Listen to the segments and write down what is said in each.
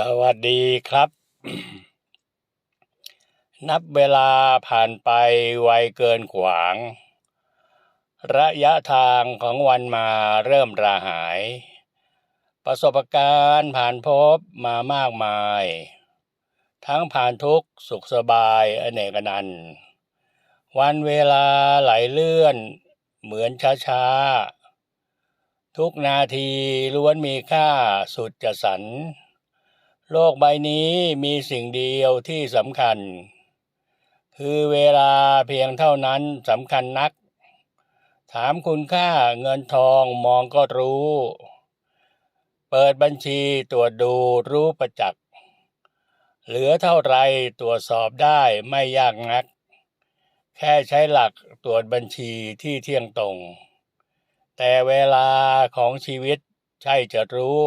สวัสดีครับ นับเวลาผ่านไปไวเกินขวาง ระยะทางของวันมาเริ่มราหาย ประสบการณ์ผ่านพบมามากมาย ทั้งผ่านทุกสุขสบายอเนกนันวันเวลาไหลเลื่อน เหมือนช้าๆ ทุกนาทีล้วนมีค่าสุดจะสรร โลกใบนี้มีสิ่งเดียวที่สำคัญ คือเวลาเพียงเท่านั้นสำคัญนัก ถามคุณค่าเงินทองมองก็รู้ เปิดบัญชีตรวจดูรู้ประจักษ์ เหลือเท่าไรตรวจสอบได้ไม่ยากนัก แค่ใช้หลักตรวจบัญชีที่เที่ยงตรง แต่เวลาของชีวิตใช่จะรู้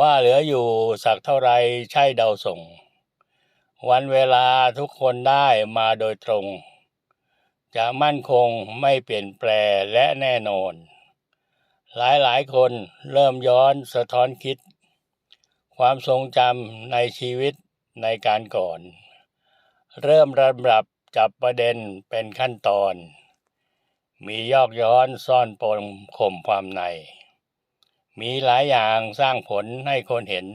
ว่าเหลืออยู่สักเท่าไรใช่เดาส่ง วันเวลาทุกคนได้มาโดยตรง จะมั่นคงไม่เปลี่ยนแปลและแน่นอน หลายหลายคนเริ่มย้อนสะท้อนคิด ความทรงจำในชีวิตในการก่อน เริ่มลำดับจับประเด็นเป็นขั้นตอน มียอกย้อนซ่อนปมข่มความใน มีหลายอย่างสร้างผลให้คนเห็น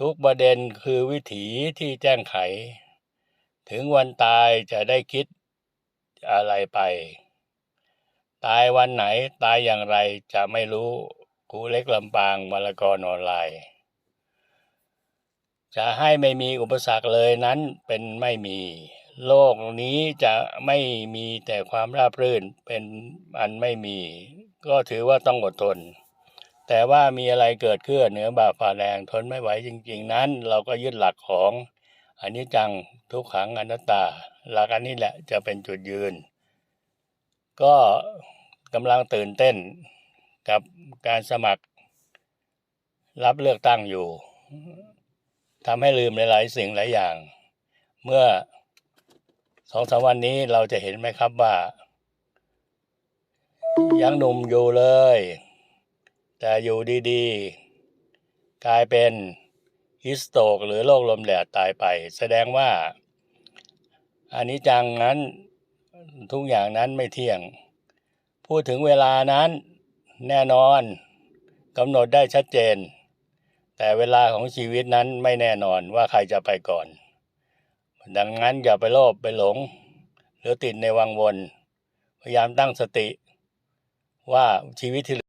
ทุกประเด็นคือวิถีที่แจ้งไข ถึงวันตายจะได้คิดอะไรไป ตายวันไหนตายอย่างไรจะไม่รู้ครูเล็กลำปางมรกรออนไลน์ จะให้ไม่มีอุปสรรคเลยนั้นเป็นไม่มี โลกนี้จะไม่มีแต่ความราบรื่นเป็นอันไม่มี ก็ถือว่าต้องอดทน แต่ว่ามีอะไรเกิดขึ้นเหนือบาฝ่าแรงทนไม่ไหวจริง ๆ นั้น เราก็ยึดหลักของอน,นิจจังทุกขังอนัตตา หลักอันนี้แหละจะเป็นจุดยืน ก็กำลังตื่นเต้นกับการสมัคร รับเลือกตั้งอยู่ทำให้ลืมหลายๆสิ่งหลายอย่าง เมื่อสองสามวันนี้เราจะเห็นไหมครับว่า ยังหนุ่มอยู่เลย แต่อยู่ดีๆ กลายเป็นฮิสโตกหรือโรคลมแดดตายไป แสดงว่าอันนี้จังนั้นทุกอย่างนั้นไม่เที่ยง พูดถึงเวลานั้นแน่นอนกำหนดได้ชัดเจน แต่เวลาของชีวิตนั้นไม่แน่นอนว่าใครจะไปก่อน ดังนั้นอย่าไปโลภไปหลง หรือติดในวังวน พยายามตั้งสติว่าชีวิตที่